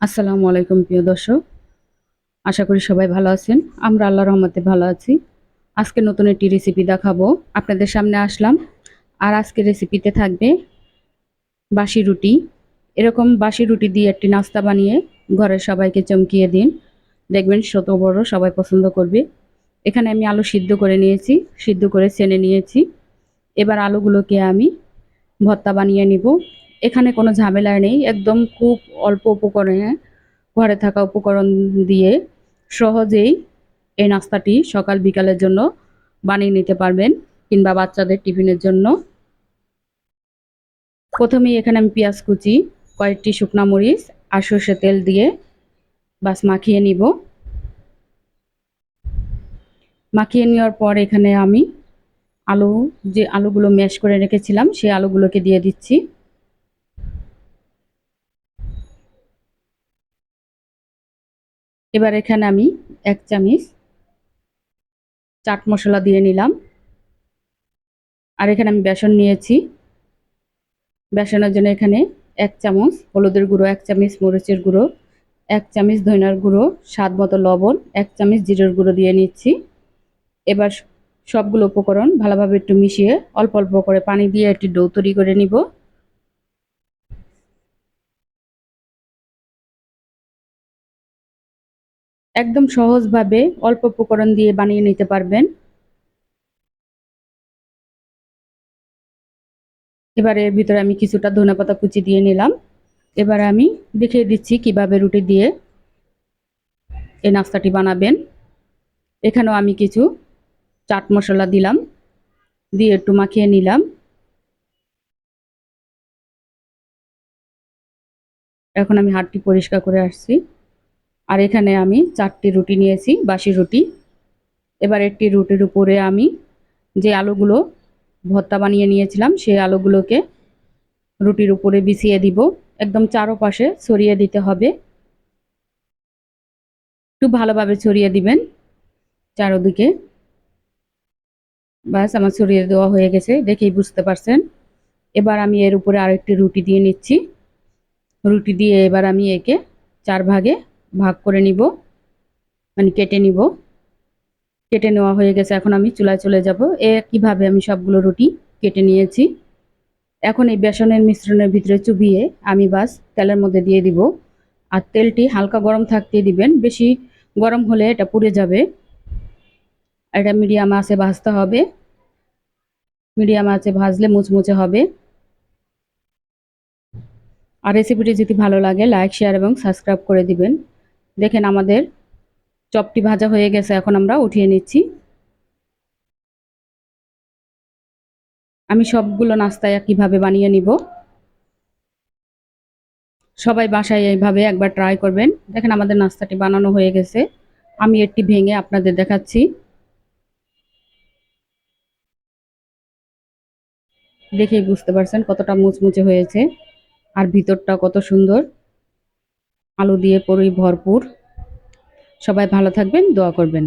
আসসালামু আলাইকুম, প্রিয় দর্শক। আশা করি সবাই ভালো আছেন। আমরা আল্লাহ রহমতে ভালো আছি। আজকে নতুন একটি রেসিপি দেখাবো। আপনাদের সামনে আসলাম। আর আজকে রেসিপিতে থাকবে বাসি রুটি। এরকম বাসি রুটি দিয়ে একটি নাস্তা বানিয়ে ঘরের সবাইকে চমকিয়ে দিন। দেখবেন ছোট বড় সবাই পছন্দ করবে। এখানে আমি আলু সিদ্ধ করে নিয়েছি, সিদ্ধ করে ছেনে নিয়েছি। এবার আলুগুলোকে আমি ভর্তা বানিয়ে নিব। এখানে কোনো ঝামেলা নেই, একদম খুব অল্প উপকরণে ঘরে থাকা উপকরণ দিয়ে সহজেই এই নাস্তাটি সকাল বিকালের জন্য বানিয়ে নিতে পারবেন কিংবা বাচ্চাদের টিফিনের জন্য। প্রথমেই এখানে আমি পেঁয়াজ কুচি, কয়েকটি শুকনা মরিচ আর সর্ষে তেল দিয়ে বাস মাখিয়ে নিব। মাখিয়ে নেওয়ার পর এখানে আমি আলু, যে আলুগুলো ম্যাশ করে রেখেছিলাম, সেই আলুগুলোকে দিয়ে দিচ্ছি। এবার এখানে আমি এক চামচ চাট মশলা দিয়ে নিলাম। আর এখানে আমি বেসন নিয়েছি। বেসনের জন্য এখানে এক চামচ হলুদের গুঁড়ো, এক চামচ মরিচের গুঁড়ো, এক চামচ ধনিয়ার গুঁড়ো, স্বাদ মতো লবণ, এক চামচ জিরের গুঁড়ো দিয়ে নিচ্ছি। এবার সবগুলো উপকরণ ভালোভাবে একটু মিশিয়ে অল্প অল্প করে পানি দিয়ে একটি ডো তৈরি করে নিব। একদম সহজভাবে অল্প উপকরণ দিয়ে বানিয়ে নিতে পারবেন। এবারে ভিতরে আমি কিছুটা ধনেপাতা কুচি দিয়ে নিলাম। এবারে আমি দেখিয়ে দিচ্ছি কীভাবে রুটি দিয়ে এই নাস্তাটি বানাবেন। এখানেও আমি কিছু চাট মশলা দিলাম, দিয়ে একটু মাখিয়ে নিলাম। এখন আমি হাতটি পরিষ্কার করে আসছি। আর এখানে আমি চারটি রুটি নিয়েছি, বাসি রুটি। এবার একটি রুটির উপরে আমি যে আলুগুলো ভর্তা বানিয়ে নিয়েছিলাম, সেই আলুগুলোকে রুটির উপরে বিছিয়ে দিব। একদম চারোপাশে ছড়িয়ে দিতে হবে। একটু ভালোভাবে ছড়িয়ে দিবেন চারোদিকে। ব্যাস, আমার ছড়িয়ে দেওয়া হয়ে গেছে, দেখেই বুঝতে পারছেন। এবার আমি এর উপরে আরেকটি রুটি দিয়ে নিচ্ছি। রুটি দিয়ে এবার আমি একে চার ভাগে ভাগ করে নিব। মানে কেটে নিব। কেটে নেওয়া হয়ে গেছে। এখন আমি চুলায় চলে যাব। এ কীভাবে আমি সবগুলো রুটি কেটে নিয়েছি। এখন এই বেসনের মিশ্রণের ভিতরে চুবিয়ে আমি বাস তেলের মধ্যে দিয়ে দিব। আর তেলটি হালকা গরম থাকতে দিবেন। বেশি গরম হলে এটা পুড়ে যাবে। এটা মিডিয়াম আছে ভাজতে হবে। মিডিয়াম আছে ভাজলে মুচমুচে হবে। আর রেসিপিটি যদি ভালো লাগে লাইক শেয়ার এবং সাবস্ক্রাইব করে দিবেন। দেখেন আমাদের চপটি ভাজা হয়ে গেছে, এখন আমরা উঠিয়ে নিচ্ছি। আমি সবগুলো নাস্তায় কীভাবে বানিয়ে নিব? সবাই বাসায় এইভাবে একবার ট্রাই করবেন। দেখেন আমাদের নাস্তাটি বানানো হয়ে গেছে। আমি একটি ভেঙে আপনাদের দেখাচ্ছি। দেখেই বুঝতে পারছেন কতটা মুচমুচে হয়েছে, আর ভিতরটা কত সুন্দর। আলু দিয়ে পুরোই ভরপুর। সবাই ভালো থাকবেন দোয়া করবেন।